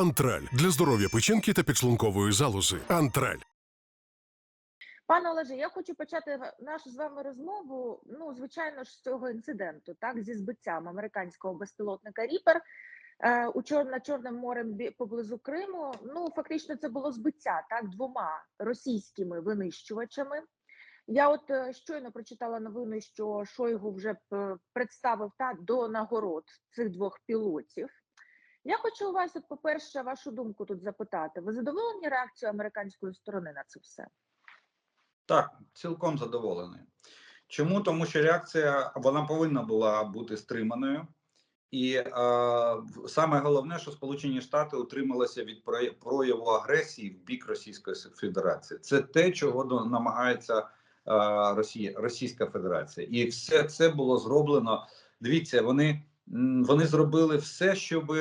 Антраль для здоров'я печінки та підшлункової залози. Антраль. Пане Олеже, я хочу почати нашу з вами розмову. Ну, звичайно ж, з цього інциденту, так, зі збиттям американського безпілотника Ріпер е, у чор на Чорним морем поблизу Криму. Ну, фактично, це було збиття так двома російськими винищувачами. Я от е, щойно прочитала новину, що Шойгу вже представив та до нагород цих двох пілотів. Я хочу у вас, по-перше, вашу думку тут запитати. Ви задоволені реакцією американської сторони на це все? Так, цілком задоволений. Чому? Тому що реакція вона повинна була бути стриманою, і е, саме головне, що Сполучені Штати утрималися від прояву агресії в бік Російської Федерації. Це те, чого намагається е, Росія, Російська Федерація, і все це було зроблено. Дивіться, вони, вони зробили все, щоб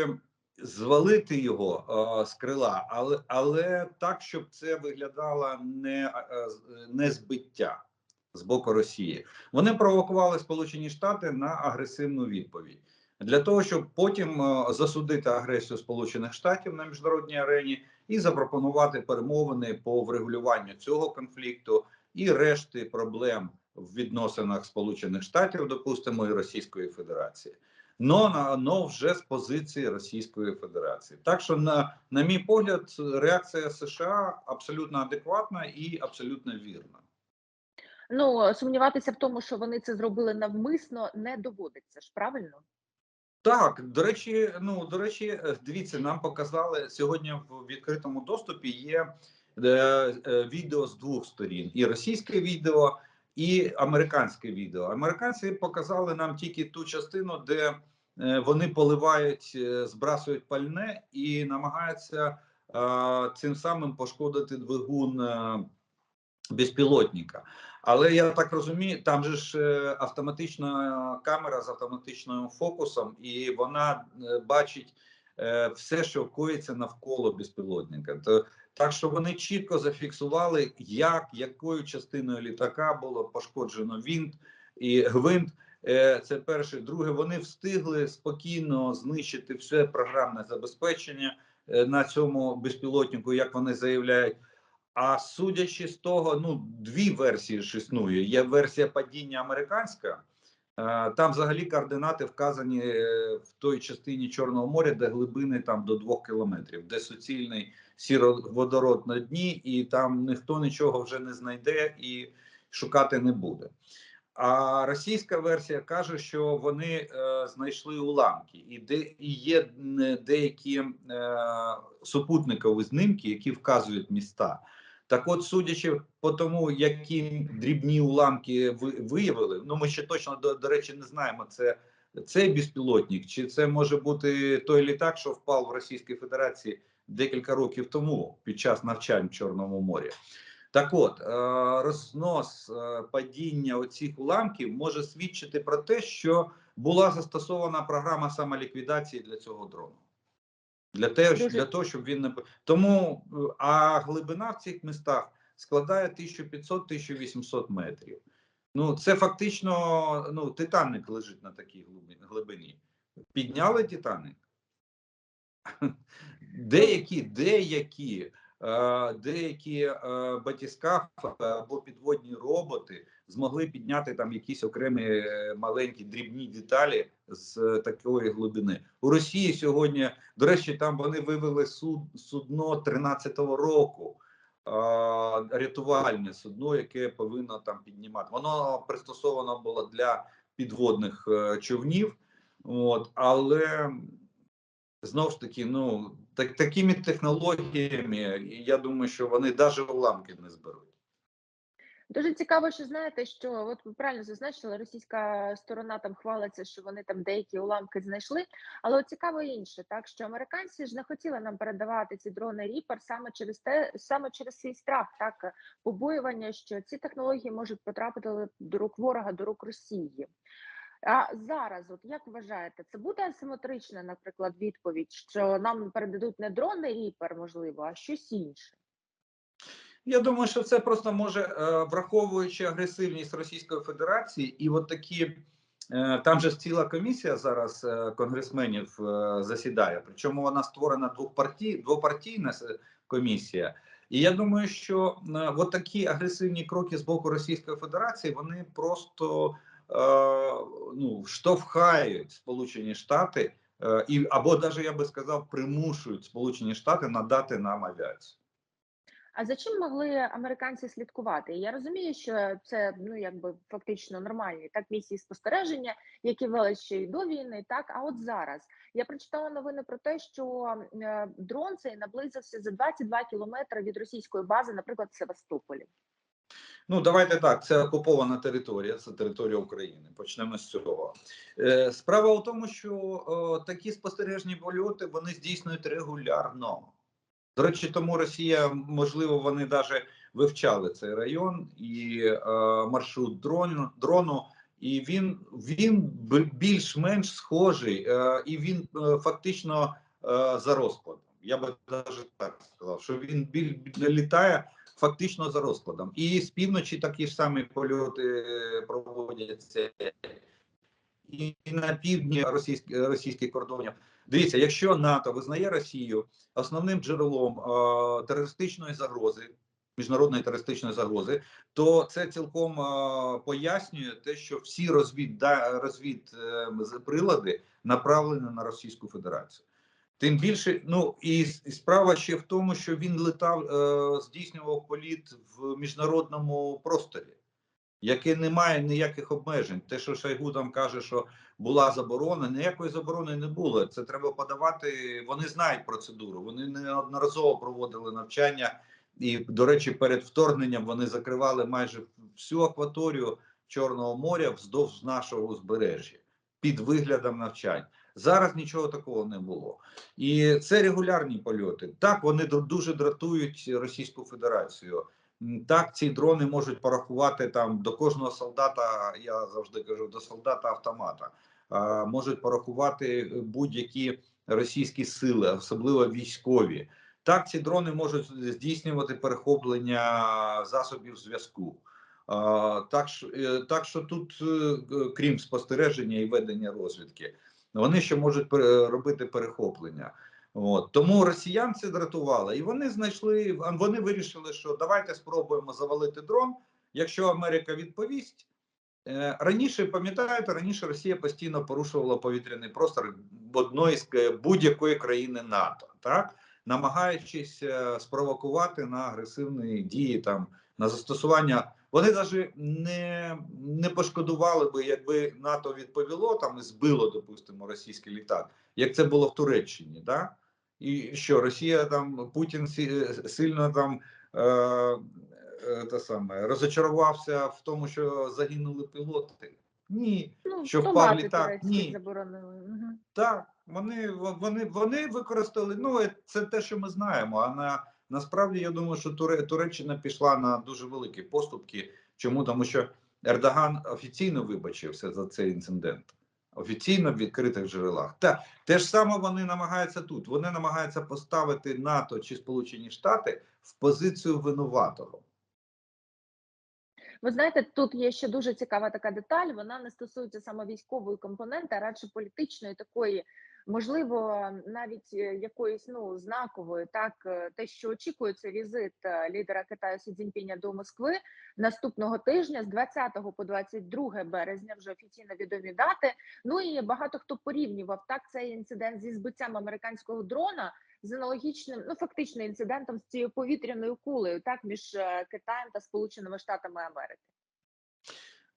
звалити його з крила, але, але так, щоб це виглядало не, не збиття з боку Росії. Вони провокували Сполучені Штати на агресивну відповідь для того, щоб потім засудити агресію Сполучених Штатів на міжнародній арені і запропонувати перемовини по врегулюванню цього конфлікту і решти проблем в відносинах Сполучених Штатів, допустимо, і Російської Федерації. Но на но вже з позиції Російської Федерації, так що на, на мій погляд, реакція США абсолютно адекватна і абсолютно вірна. Ну, сумніватися в тому, що вони це зробили навмисно, не доводиться ж, правильно? Так, до речі, ну до речі, е, дивіться, нам показали сьогодні в відкритому доступі є е, е, відео з двох сторін: і російське відео, і американське відео. Американці показали нам тільки ту частину, де вони поливають, е, збрасують пальне і намагаються е, цим самим пошкодити двигун е, безпілотника. Але я так розумію, там же ж е, автоматична камера з автоматичним фокусом, і вона е, бачить е, все, що коїться навколо безпілотника. То так що вони чітко зафіксували, як якою частиною літака було пошкоджено винт і гвинт. Е, Це перше. Друге, вони встигли спокійно знищити все програмне забезпечення е, на цьому безпілотнику, як вони заявляють. А судячи з того, ну дві версії ж існує. Є версія падіння американська. е, Там взагалі координати вказані в той частині Чорного моря, де глибини там до двох кілометрів, де суцільний сіроводород на дні, і там ніхто нічого вже не знайде і шукати не буде. А російська версія каже, що вони е, знайшли уламки, і де і є м, деякі е, супутникові знімки, які вказують міста. Так, от, судячи по тому, які дрібні уламки ви, виявили, ну ми ще точно до, до речі не знаємо, це цей безпілотник, чи це може бути той літак, що впав в Російській Федерації декілька років тому під час навчань в Чорному морі. Так от, е, рознос е, падіння оцих уламків може свідчити про те, що була застосована програма самоліквідації для цього дрону. Для того, Дуже- для того, щоб він не тому, е, а глибина в цих містах складає 1500-1800 метрів. Ну, це фактично ну, Титаник лежить на такій глибині. Підняли Титаник. Деякі, деякі, деякі е, батіскафи або підводні роботи змогли підняти там якісь окремі е, маленькі дрібні деталі з е, такої глибини. У Росії сьогодні, до речі, там вони вивели суд, судно 13-го року. е, Рятувальне судно, яке повинно там піднімати. Воно пристосовано було для підводних е, човнів, от але знову ж таки, ну так такими технологіями, я думаю, що вони навіть уламки не зберуть. Дуже цікаво, що знаєте, що от ви правильно зазначили, російська сторона там хвалиться, що вони там деякі уламки знайшли. Але от цікаво інше, так що американці ж не хотіли нам передавати ці дрони Ріпер саме через те, саме через свій страх, так побоювання, що ці технології можуть потрапити до рук ворога, до рук Росії. А зараз, от як вважаєте, це буде асиметрична, наприклад, відповідь, що нам передадуть не дрони Ріпер, можливо, а щось інше. Я думаю, що це просто може, е, враховуючи агресивність Російської Федерації і от такі е, там же ж ціла комісія зараз е, конгресменів засідає. Причому вона створена двопартій, двопартійна комісія. І я думаю, що от такі агресивні кроки з боку Російської Федерації вони просто ну, штовхають Сполучені Штати е, і або навіть я би сказав, примушують Сполучені Штати надати нам авіацію. А за чим могли американці слідкувати? Я розумію, що це ну якби фактично нормальні так місії спостереження, які вели ще й до війни. Так, а от зараз я прочитала новини про те, що е, дрон цей наблизився за 22 кілометри від російської бази, наприклад, в Севастополі. Ну, давайте так. Це окупована територія, це територія України. Почнемо з цього. Е, справа у тому, що такі спостережні польоти вони здійснюють регулярно. До речі, тому Росія, можливо, вони навіть вивчали цей район і е, маршрут дрону, дрону, і він, він більш-менш схожий, е, і він е, фактично е, за розкладом. Я би навіть так сказав, що він біль, літає фактично за розкладом. І з півночі такі ж самі польоти е, проводяться. І на півдні російських російських кордонів. Дивіться, якщо НАТО визнає Росію основним джерелом е, терористичної загрози, міжнародної терористичної загрози, то це цілком е, пояснює те, що всі розвід, розвід е, прилади направлені на Російську Федерацію. Тим більше, ну і, справа ще в тому, що він летав, е, здійснював політ в міжнародному просторі, яке не має ніяких обмежень. Те, що Шойгу там каже, що була заборона, ніякої заборони не було. Це треба подавати. Вони знають процедуру. Вони неодноразово проводили навчання, і, до речі, перед вторгненням вони закривали майже всю акваторію Чорного моря вздовж нашого узбережжя під виглядом навчань. Зараз нічого такого не було. І це регулярні польоти. Так, вони ду- дуже дратують Російську Федерацію. Так, ці дрони можуть порахувати там до кожного солдата. Я завжди кажу, до солдата автомата. Можуть порахувати будь-які російські сили, особливо військові. Так, ці дрони можуть здійснювати перехоплення засобів зв'язку. Так, е, так що тут, е, е, крім спостереження і ведення розвідки, вони ще можуть пере- робити перехоплення. От тому росіян це дратувало, і вони знайшли. Вони вирішили, що давайте спробуємо завалити дрон. Якщо Америка відповість Е, раніше, пам'ятаєте, раніше Росія постійно порушувала повітряний простор одної з е, будь-якої країни НАТО, так намагаючись е, спровокувати на агресивні дії там на застосування. Вони навіть не, не пошкодували би, якби НАТО відповіло там і збило, допустимо, російський літак, як це було в Туреччині, так? І що Росія там Путін сильно там е, е, те саме розочарувався в тому, що загинули пілоти. Ні, Ну Що впав літак? Ні. заборонили. Мгм. так вони вони вони використали. Ну це те, що ми знаємо. А на насправді я думаю, що Туре, Туреччина пішла на дуже великі поступки. Чому тому, що Ердоган офіційно вибачився за цей інцидент. Офіційно в відкритих джерелах. Та те ж саме вони намагаються тут. Вони намагаються поставити НАТО чи Сполучені Штати в позицію винуватого. Ви знаєте, тут є ще дуже цікава така деталь. Вона не стосується саме військової компоненти, а радше політичної такої, можливо, навіть е, якоїсь ну знакової. Так, е, те, що очікується візит е, лідера Китаю Сі Цзіньпіня до Москви наступного тижня з 20 по 22 березня, вже офіційно відомі дати. Ну і багато хто порівнював так цей інцидент зі збиттям американського дрона з аналогічним, ну фактично інцидентом з цією повітряною кулею, так між Китаєм та Сполученими Штатами Америки.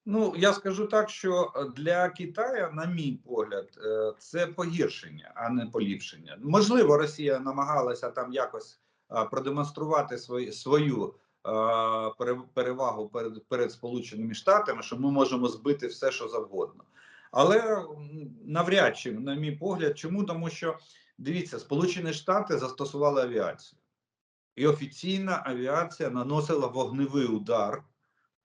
Ну я скажу так, що е, для Китаю, на мій погляд, е, це погіршення, а не поліпшення. Можливо, Росія намагалася там якось е, продемонструвати свою е, перевагу перед, перед Сполученими Штатами, що ми можемо збити все, що завгодно. Але навряд чи, на мій погляд, чому тому, що дивіться, Сполучені Штати застосували авіацію, і офіційна авіація наносила вогневий удар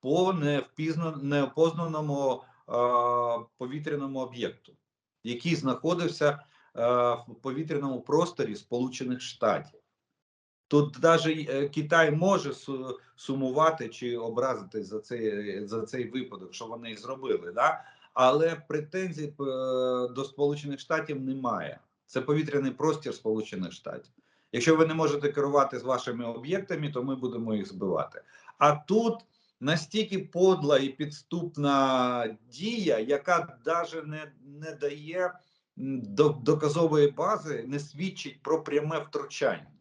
по невпізно, неопознаному е, повітряному об'єкту, який знаходився е, в повітряному просторі Сполучених Штатів. Тут навіть Китай може сумувати чи образитись за цей, за цей випадок, що вони зробили. Да? але претензій е, до Сполучених Штатів немає. Це повітряний простір Сполучених Штатів. Якщо ви не можете керувати з вашими об'єктами, то ми будемо їх збивати. А тут настільки подла і підступна дія, яка навіть не, не дає до, доказової бази, не свідчить про пряме втручання.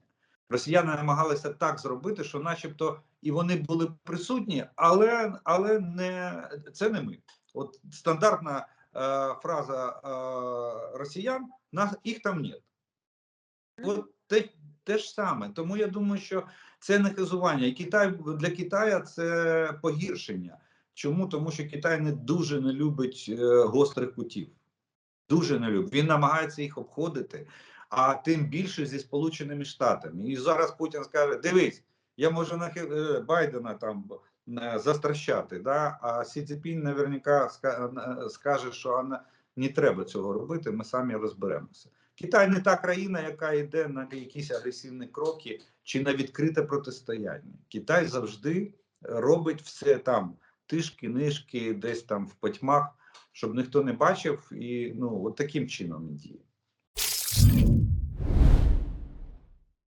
Росіяни намагалися так зробити, що, начебто, і вони були присутні, але, але не це не ми. От стандартна е, фраза е, росіян: нас їх там нет. От те, те ж саме. Тому я думаю, що це не хизування. І Китай для Китаю це погіршення. Чому? Тому що Китай не дуже не любить е, гострих кутів. Дуже не любить. Він намагається їх обходити, а тим більше зі Сполученими Штатами. І зараз Путін скаже: дивись, я можу на е, Байдена там е, застращати. Да? А Сі Цзіпінь наверняка скаже, що не треба цього робити, ми самі розберемося. Китай не та країна, яка йде на якісь агресивні кроки чи на відкрите протистояння. Китай завжди робить все там тишки, нишки, десь там в потьмах, щоб ніхто не бачив, і ну от таким чином діє.